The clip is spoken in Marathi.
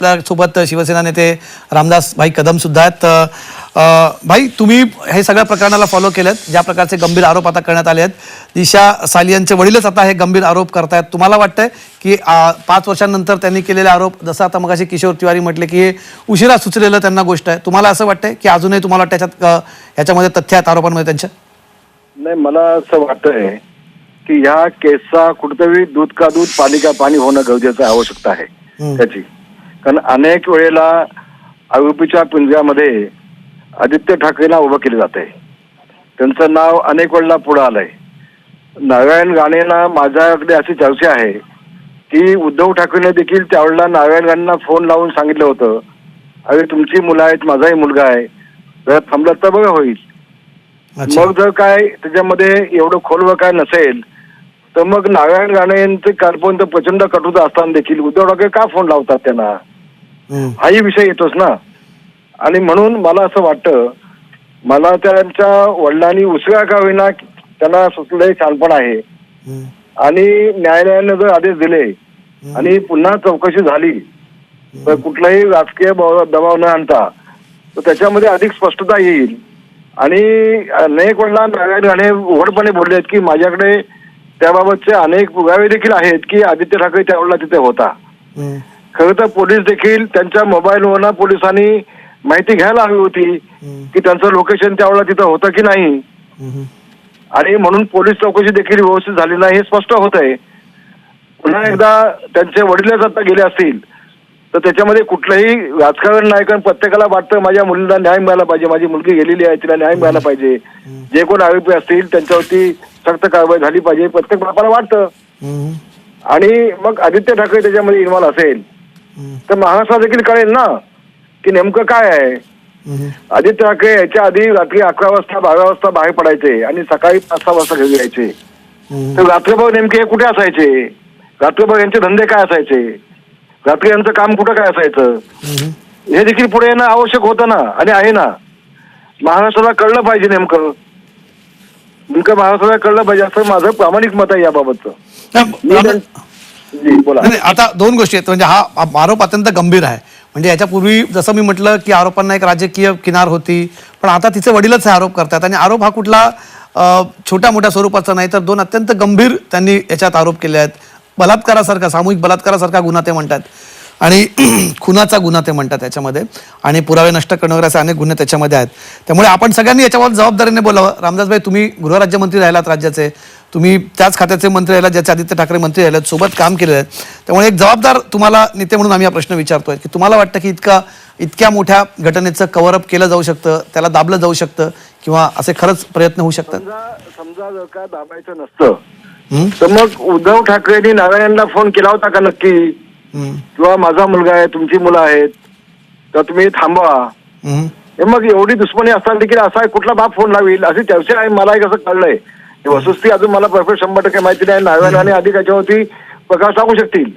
आपल्यासोबत शिवसेना नेते रामदास भाई कदम सुद्धा आहेत. भाई तुम्ही हे सगळ्या प्रकरणाला फॉलो केलेत ज्या प्रकारचे गंभीर आरोप आता करण्यात आले आहेत दिशा सालियांचे वडीलच आता हे गंभीर आरोप करतायत. तुम्हाला वाटतंय की पाच वर्षांनंतर त्यांनी केलेले आरोप जसं आता मगाशी किशोर तिवारी म्हटले की हे उशिरा सुचलेलं त्यांना गोष्ट आहे. तुम्हाला असं वाटतंय की अजूनही तुम्हाला त्याच्यात अ, याच्यामध्ये तथ्य आहेत आरोपांमध्ये त्यांच्या? नाही मला असं वाटतंय की ह्या केसचा कुठेतरी दूध का दूध पाणी का पाणी होणं गरजेचं आवश्यकता आहे. त्याची. कारण अनेक वेळेला आरोपीच्या पिंजऱ्यामध्ये आदित्य ठाकरेंना उभं केलं जात आहे त्यांचं नाव अनेक वेळेला पुढं आलंय नारायण राणेंना माझ्याकडे अशी चर्चा आहे की उद्धव ठाकरेने देखील त्यावेळेला नारायण राणेंना फोन लावून सांगितलं होतं अरे तुमची मुलं आहेत माझाही मुलगा आहे जर थांबलं तर बरं होईल. मग जर काय त्याच्यामध्ये एवढं खोलवर काय नसेल तर मग नारायण राणे यांचे कालपर्यंत प्रचंड कटुता असताना देखील उद्धव ठाकरे का फोन लावतात त्यांना. हाही विषय येतोच ना. आणि म्हणून मला असं वाटतं मला त्यांच्या वडिलांनी उसरा का होईना त्यांना सुचलंय छानपण आहे. आणि न्यायालयाने जर आदेश दिले आणि पुन्हा चौकशी झाली तर कुठलाही राजकीय दबाव न आणता तर त्याच्यामध्ये अधिक स्पष्टता येईल. आणि अनेक वेळेला नारायण उघडपणे बोलले आहेत की माझ्याकडे त्याबाबतचे अनेक पुरावे देखील आहेत की आदित्य ठाकरे त्यावेळेला तिथे होता. खरं तर पोलीस देखील त्यांच्या मोबाईलवरनं पोलिसांनी माहिती घ्यायला हवी होती. की त्यांचं लोकेशन त्यावेळेला तिथं होतं की नाही. आणि म्हणून पोलीस चौकशी देखील व्यवस्थित झाली नाही हे स्पष्ट होत आहे पुन्हा एकदा त्यांचे वडीलच आता गेले असतील तर त्याच्यामध्ये कुठलंही राजकारण नाही कारण प्रत्येकाला वाटतं माझ्या मुलीला न्याय मिळाला पाहिजे माझी मुलगी गेलेली आहे तिला न्याय मिळाला पाहिजे जे कोण आरोपी असतील त्यांच्यावरती सक्त कारवाई झाली पाहिजे प्रत्येक बापाला वाटतं. आणि मग आदित्य ठाकरे त्याच्यामध्ये इन्व्हॉल्व असेल. तर महाराष्ट्रात देखील कळेल ना की नेमकं काय आहे. आदित्य ठाकरे याच्या आधी रात्री अकरा वाजता बारा वाजता बाहेर पडायचे आणि सकाळी पाच सहा वाजता घरी यायचे. तर रात्रभर नेमके हे कुठे असायचे? रात्रभर यांचे धंदे काय असायचे? रात्री यांचं काम कुठं काय असायचं. हे देखील पुढे येणं आवश्यक होतं ना आणि आहे ना. महाराष्ट्राला कळलं पाहिजे नेमकं. नेमकं महाराष्ट्राला कळलं पाहिजे असं माझं प्रामाणिक मत आहे याबाबतचं. जी बोला. नाही, आता दोन गोष्टी आहेत. म्हणजे हा आरोप अत्यंत गंभीर आहे. म्हणजे याच्यापूर्वी जसं मी म्हटलं की आरोपांना एक राजकीय किनार होती पण आता तिचे वडीलच हे आरोप करतात आणि आरोप हा कुठला छोट्या मोठ्या स्वरूपाचा नाही तर दोन अत्यंत गंभीर त्यांनी याच्यात आरोप केले आहेत. बलात्कारासारखा सामूहिक बलात्कारासारखा गुन्हा ते म्हणतात. आणि खुनाचा गुन्हा ते म्हणतात त्याच्यामध्ये आणि पुरावे नष्ट करणारे असे अनेक गुन्हे त्याच्यामध्ये आहेत. त्यामुळे आपण सगळ्यांनी याच्यावर जबाबदारीने बोलावं. रामदासभाई तुम्ही गृहराज्यमंत्री राहिलात राज्याचे. तुम्ही त्याच खात्याचे मंत्री राहिलात ज्याचे आदित्य ठाकरे मंत्री राहिलेत सोबत काम केलेलं आहे. त्यामुळे एक जबाबदार तुम्हाला नेते म्हणून आम्ही हा प्रश्न विचारतोय की तुम्हाला वाटतं की इतका इतक्या मोठ्या घटनेचं कव्हरअप केलं जाऊ शकतं त्याला दाबलं जाऊ शकतं किंवा असे खरंच प्रयत्न होऊ शकतात? समजा जर का दाबायचं नसतं? तर मग उद्धव ठाकरेंनी नारायणला फोन केला होता का नक्की. किंवा माझा मुलगा आहे तुमची मुलं आहेत तर तुम्ही थांबवा. मग एवढी दुश्मनी असताना देखील असा कुठला बाप फोन लावेल अशी चर्चा आहे मला एक असं कळलंय. वसुस्ती अजून मला परफेक्ट शंभर टक्के माहिती नाही. नाव्याने आधी त्याच्यावरती प्रकाश टाकू शकतील.